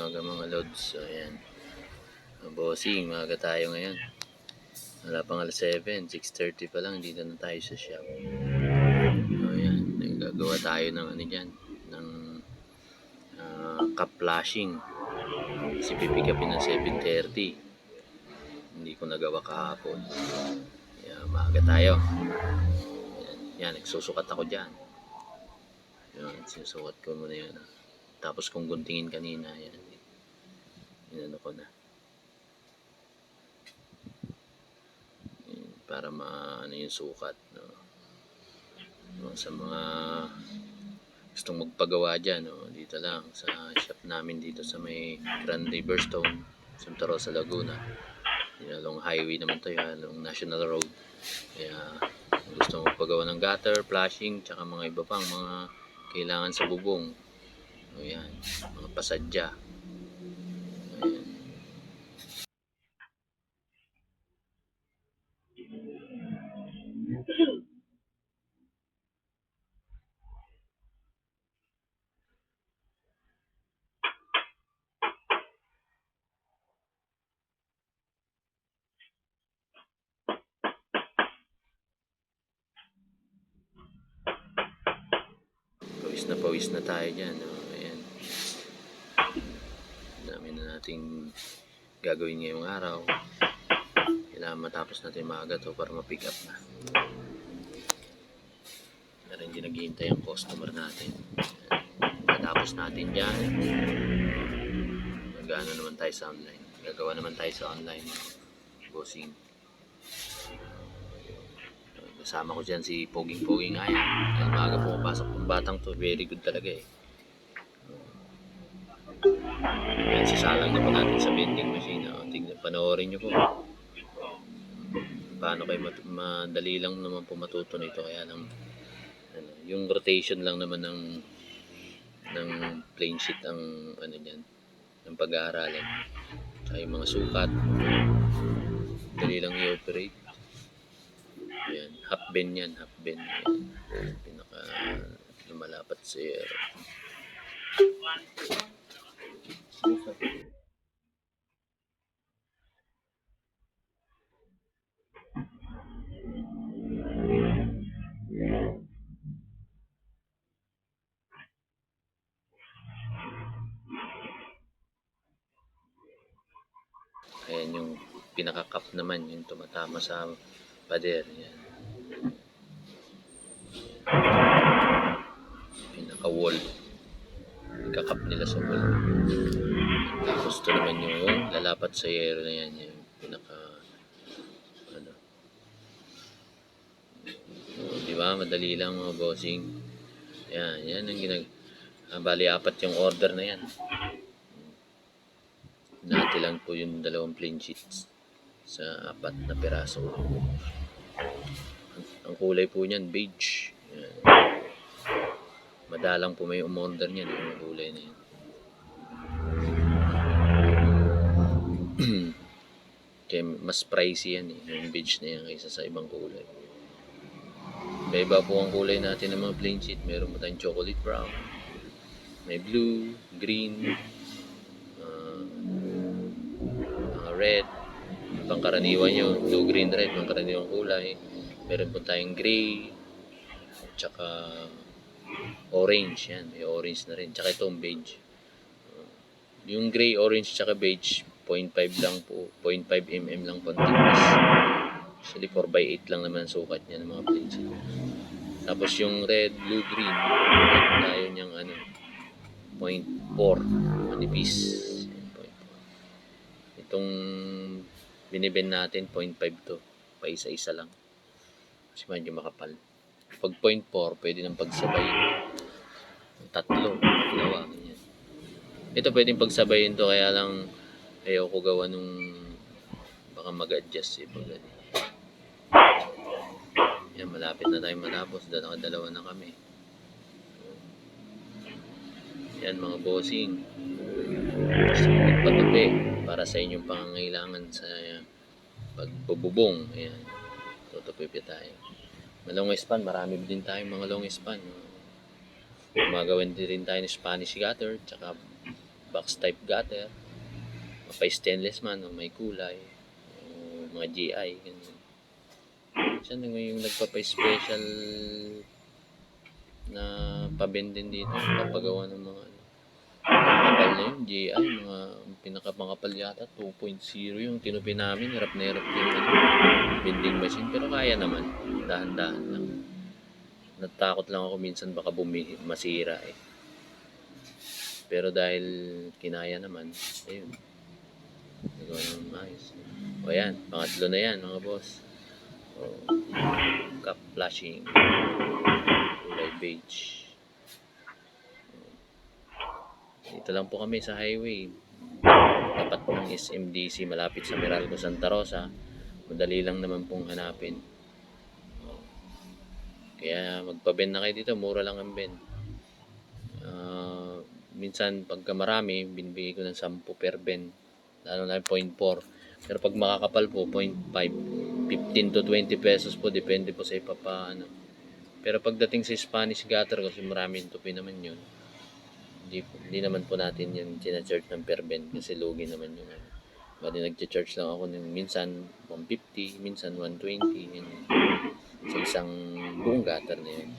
umaga mga lods. So, ayan. Bossing, maaga tayo ngayon. Wala pang alas 7, 6.30 pa lang, dito na tayo sa shop. So, ayan. Nagagawa tayo ng ano dyan, ng ah, cup flashing. Kasi pipick upin ng 7.30. Hindi ko nagawa kahapon. Kaya maaga tayo. Ayan, yan, nagsusukat ako dyan. Yan, sinusukat ko muna yan. Tapos kung guntingin kanina, yan. Inano ko na. Para maano yung sukat. No? No, sa mga gustong magpagawa dyan, no? dito lang sa shop namin dito sa may Grand Riverstone, Santa Rosa, Laguna. Along highway naman yan, along National Road. Kaya gusto magpagawa ng gutter, flashing, tsaka mga iba pang mga kailangan sa bubong. O yan, mga pasadya. Pawis na pawis na tayo dyan. No? Ayan. Dami na nating gagawin ngayong araw. Matapos natin maaga to para ma-pick up na. Pero hindi naghihintay ang customer natin. Matapos natin dyan. Magano naman tayo sa online. Gagawa naman tayo sa online. Bossing. Kasama ko dyan si Poging Poging Ayan. Dahil maaga pumapasok ng batang to. Very good talaga eh. Ayan, sisalang na po natin sa vending machine. O, tignan, panoorin nyo po. Paano kayo mat- madali lang naman po matuto nito. Kaya lang, ano, yung rotation lang naman ng ng plain sheet ang ano niyan ng pag-aaralan. Yung mga sukat. Dali lang i-operate. Yan, half bend yan, half bend. Yan. Pinaka lumalapat sa air. Ayan yung pinaka-cup naman, yung tumatama sa pader. Yan. Pinaka-wall. Kakap nila sa wall. Tapos ito naman yung lalapat sa yero na yan. Yung pinaka ano. Di ba? Madali lang mga bossing. Yan, yan ang ginag... Ah, bali, apat yung order na yan. Nati lang po yung dalawang plain sheets sa apat na piraso. Ang, ang kulay po niyan, beige. Yan. Madalang po may umorder niyan, yung kulay na yan. Kaya mas pricey yan eh, yung beige na yan kaysa sa ibang kulay. May iba po ang kulay natin ng mga plain sheet. Meron po tayong chocolate brown. May blue, green, ah, mga red, pangkaraniwan yun, blue, green, red, pangkaraniwan kulay. Meron po tayong gray, tsaka orange, yan, may orange na rin, tsaka itong beige. Yung gray, orange, tsaka beige, 0.5 lang po, 0.5 mm lang po ang thickness. Actually, 4 by 8 lang naman sukat niya ng mga plates. Tapos yung red, blue, green, meron tayo niyang ano, 0.4, manipis. Yan, 0.4. Itong biniben natin, 0.5 to. Paisa-isa lang. Kasi medyo makapal. Pag 0.4, pwede nang pagsabay. Tatlo, dalawa, ganyan. Ito pwedeng pagsabayin to, kaya lang ayoko gawa nung baka mag-adjust eh pag ganyan. Yan, malapit na tayo matapos. Dalawa na kami. Yan mga bossing. Ko magpatupi para sa inyong pangangailangan sa pagbububong. Ayan. Tutupi pa tayo. Malong span, marami din tayo mga long span. Gumagawin din rin tayo ng Spanish gutter, tsaka box type gutter, mapa stainless man o may kulay, o mga GI, ganyan. Siya na yung nagpapa-special na pabendin dito, papagawa ng mga. Kapal na yun, GI, mga pinakamakapal yata, 2.0 yung tinupi namin, hirap na hirap yung ano, bending machine, pero kaya naman, dahan-dahan lang. Natakot lang ako minsan baka bumi masira eh. Pero dahil kinaya naman, ayun. Nagawa naman maayos. O yan, pangatlo na yan mga boss. O, cup flashing. Kulay beige. Dito lang po kami sa highway. Tapat ng SMDC malapit sa Meralco Santa Rosa. Madali lang naman pong hanapin. Kaya magpa-bend na kayo dito, mura lang ang bend. Ah, minsan pagka marami, binibigay ko ng 10 per bend. Lalo na yung 0.4. Pero pag makakapal po, 0.5. 15 to 20 pesos po, depende po sa ipapa, ano. Pero pagdating sa Spanish gutter, kasi maraming tupi naman yun, hindi, hindi naman po natin yung charge ng per bend kasi lugi naman yun. Bali nag-charge lang ako ng minsan 150, minsan 120, yun. Sa isang buong gutter na yun.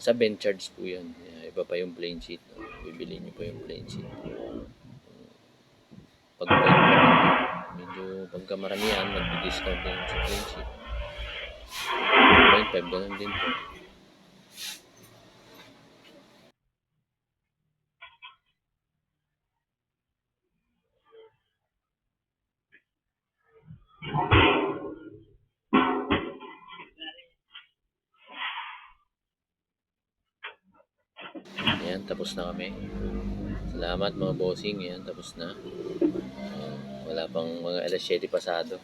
Sa bend charge po yun. Iba pa yung plain sheet. Bibili niyo po yung plain sheet. Pag medyo pagka maramihan, mag-discount din sa plain sheet. 0.5, ganun din po. Ayan, tapos na kami. Salamat mga bossing. Ayan, tapos na. Wala pang mga alas 7 pasado.